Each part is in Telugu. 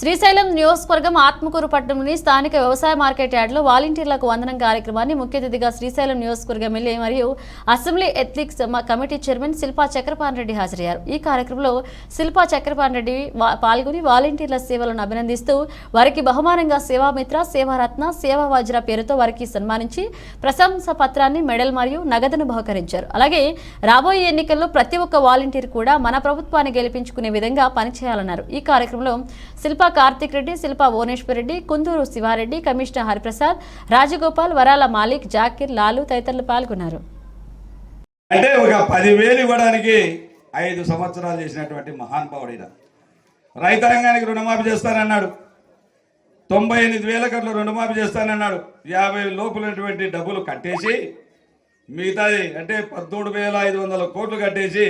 శ్రీశైలం నియోజకవర్గం ఆత్మకూరు పట్టణంలోని స్థానిక వ్యవసాయ మార్కెట్ యార్డ్లో వాలంటీర్లకు వందనం కార్యక్రమాన్ని ముఖ్య అతిథిగా శ్రీశైలం నియోజకవర్గ ఎమ్మెల్యే మరియు assembly ethics committee chairman Shilpa Chakrapani Reddy హాజరయ్యారు. ఈ కార్యక్రమంలో శిల్పా చక్రపాణిరెడ్డి పాల్గొని వాలంటీర్ల సేవలను అభినందిస్తూ వారికి బహుమానంగా సేవామిత్ర సేవారత్న సేవా వజ్ర పేరుతో వారికి సన్మానించి ప్రశంస పత్రాన్ని మెడల్ మరియు నగదును బహుకరించారు. అలాగే రాబోయే ఎన్నికల్లో ప్రతి ఒక్క వాలంటీర్ కూడా మన ప్రభుత్వాన్ని గెలిపించుకునే విధంగా పనిచేయాలన్నారు. ఈ కార్యక్రమంలో శిల్పా కార్తిక్ రెడ్డి శిల్పా భువనేశ్వర్ రెడ్డి కుందూరు శివారెడ్డి కమిషనర్ హరిప్రసాద్ రాజగోపాల్ వరాల మాలిక్ జాకిర్ లాలు తదితరులు పాల్గొన్నారు. అంటే ఒక పదివేలు ఇవ్వడానికి ఐదు సంవత్సరాలు చేసినటువంటి మహానుభావుడిన రైతాంగానికి రుణమాఫీ చేస్తానన్నాడు. తొంభై ఎనిమిది వేల కట్ల రుణమాఫీ చేస్తానన్నాడు. యాభై లోపులటువంటి డబ్బులు కట్టేసి మిగతాది అంటే పదమూడు వేల ఐదు వందల కోట్లు కట్టేసి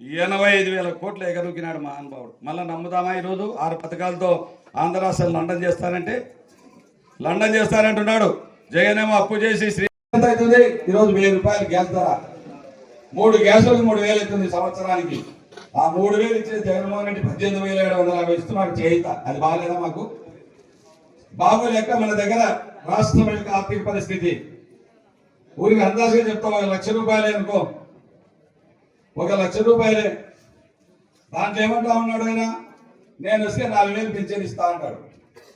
ఎనభై ఐదు వేల కోట్లు ఎగరూకినాడు మహానుభావుడు. మళ్ళీ నమ్ముదామా ఈరోజు? ఆరు పథకాలతో ఆంధ్ర రాష్ట్రం లండన్ చేస్తానంటే? లండన్ చేస్తానంటున్నాడు. జగన్ ఏమో అప్పు చేసి శ్రీ ఎంత అవుతుంది? ఈరోజు వెయ్యి రూపాయలు గ్యాస్ ధర. మూడు గ్యాసులకు మూడు వేలు అవుతుంది సంవత్సరానికి. ఆ మూడు వేలు ఇచ్చే జగన్మోహన్ రెడ్డి పద్దెనిమిది వేల ఏడు వందల యాభై ఇస్తున్నాడు చేయిత. అది బాగాలేదా మాకు? బాబు మన దగ్గర రాష్ట్రం యొక్క ఆర్థిక పరిస్థితి. ఊరికి అందాజుగా చెప్తాం లక్ష రూపాయలే అనుకో. ఒక లక్ష రూపాయలే. దాంట్లో ఏమంటా ఉన్నాడు ఆయన? నేను వస్తే నాలుగు వేలు పెన్షన్ ఇస్తా అంటాడు.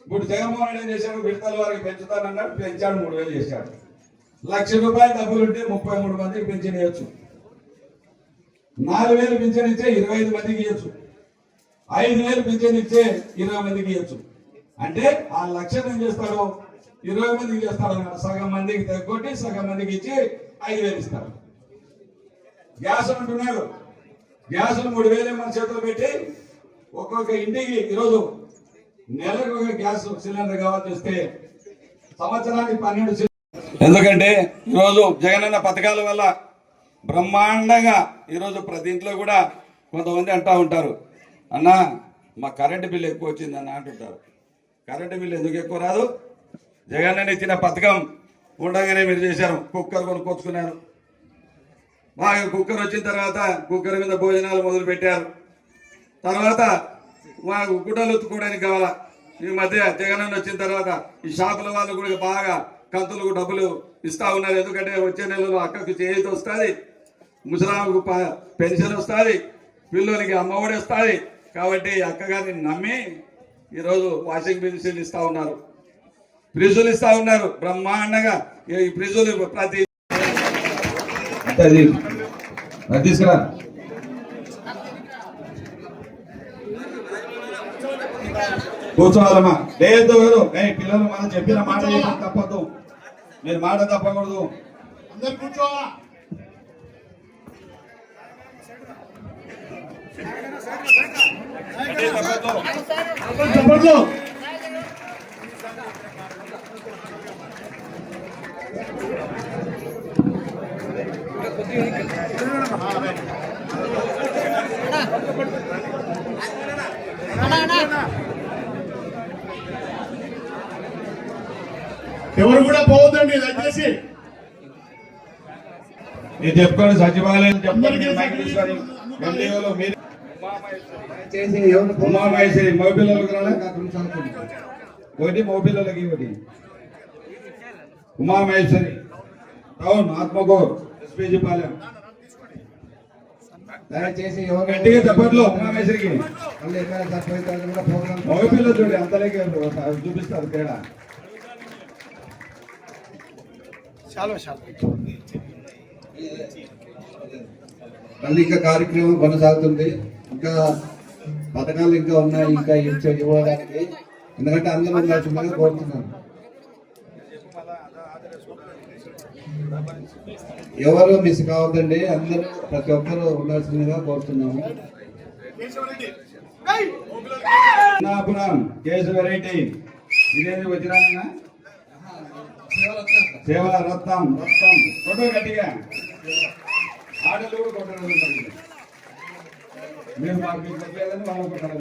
ఇప్పుడు జగన్మోహన్ రెడ్డి ఏం చేశాడు? విడతల వారికి పెంచుతానన్నాడు. పెంచాడు మూడు వేలు చేశాడు. లక్ష రూపాయలు డబ్బులు ఉంటే ముప్పై మూడు మందికి పెన్షన్ ఇవ్వచ్చు. నాలుగు వేలు పింఛన్ ఇచ్చే ఇరవై ఐదు మందికి ఇవ్వచ్చు. ఐదు వేలు పింఛన్ ఇచ్చే ఇరవై మందికి ఇవ్వచ్చు. అంటే ఆ లక్ష్యం ఏం చేస్తాడు? ఇరవై మందికి చేస్తాడు సగం మందికి తగ్గొట్టి సగం మందికి ఇచ్చి ఐదు వేలు ఇస్తాడు. గ్యాస్ అంటున్నారు. గ్యాస్ మూడు వేలు మన చేతిలో పెట్టి ఒక్కొక్క ఇంటికి ఈరోజు నెలకు ఒక గ్యాస్ సిలిండర్ కావాల్సి వస్తే సంవత్సరానికి పన్నెండు ఎందుకంటే ఈరోజు జగనన్న పథకాల వల్ల బ్రహ్మాండంగా ఈరోజు ప్రతి ఇంట్లో కూడా కొంతమంది అంటూ ఉంటారు. అన్న మా కరెంటు బిల్లు ఎక్కువ వచ్చింది అన్న అంటుంటారు. కరెంటు బిల్లు ఎందుకు ఎక్కువ రాదు? జగన్ ఇచ్చిన పథకం ఉండగానే మీరు చేశారు. కుక్కర్ కొనుక్కొచ్చుకున్నారు. బాగా కుక్కర్ వచ్చిన తర్వాత కుక్కర్ మీద భోజనాలు మొదలు పెట్టారు. తర్వాత మాకు గుడ్డలు ఉత్తుకోవడానికి కావాలా? ఈ మధ్య జగనన్న వచ్చిన తర్వాత ఈ షాపుల వాళ్ళు కూడా బాగా కంతులకు డబ్బులు ఇస్తా ఉన్నారు. ఎందుకంటే వచ్చే నెలలో అక్కకు చేతి వస్తుంది ముసలాంకు ప- పెన్షన్ వస్తుంది పిల్లలకి అమ్మఒడి వస్తుంది. కాబట్టి అక్కగారిని నమ్మి ఈరోజు వాషింగ్ మిషన్ ఇస్తా ఉన్నారు. ఫ్రిడ్జులు ఇస్తా ఉన్నారు. బ్రహ్మాండంగా ఈ ఫ్రిడ్జులు ప్రతి అది. తీసుకురా. కూర్చోవాలమ్మా. లేదు ఎవరు ఏ పిల్లలు మనం చెప్పిన మాట తప్పదు మీరు మాట తప్పకూడదు. అందరు కూర్చోవాలా చెప్పట్లు ఎవరు కూడా పోవద్దండి దయచేసి మీరు చెప్పుకోండి సచివాలయం చెప్పండి అందరికీ మీరు మైక్ తీసుకొని అందరికీ ఎల్డీఓలో మీరు చేసి ఎవరు ఉమామహేశ్వరి మగపిల్లలకు రాలే ఒకటి మగపిల్లలకి ఒకటి ఉమామహేశ్వరి టౌన్ ఆత్మకూర్ ఎస్పీజీ పాలెం దయచేసి గట్టిగా చెప్పట్లో ప్రోగ్రామ్ మగపిల్లలు చూడండి అంతలేకే చూపిస్తారు తేడా మళ్ళీ ఇంకా కార్యక్రమం కొనసాగుతుంది ఇంకా పథకాలు ఇంకా ఉన్నాయి ఇంకా ఇవ్వడానికి ఎందుకంటే అందరూ ఉండాల్సిందిగా కోరుతున్నాను ఎవరు మిస్ కావద్దండి అందరూ ప్రతి ఒక్కరు ఉండాల్సిందిగా కోరుతున్నాము. నాపురం కేసు ఇదేంటి వచ్చినా సేవ రత్నం. రత్నం. ఫోటో గట్టిగా. ఆటలు కూడా కొట్టడం మీరు మాకు చెప్పలేదని వాళ్ళు కొట్టడం.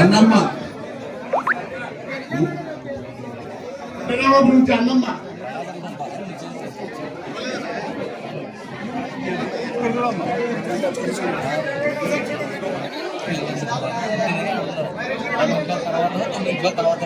అన్నమ్మ పెద్దబాబు నుంచి అన్నమ్మ తర్వాత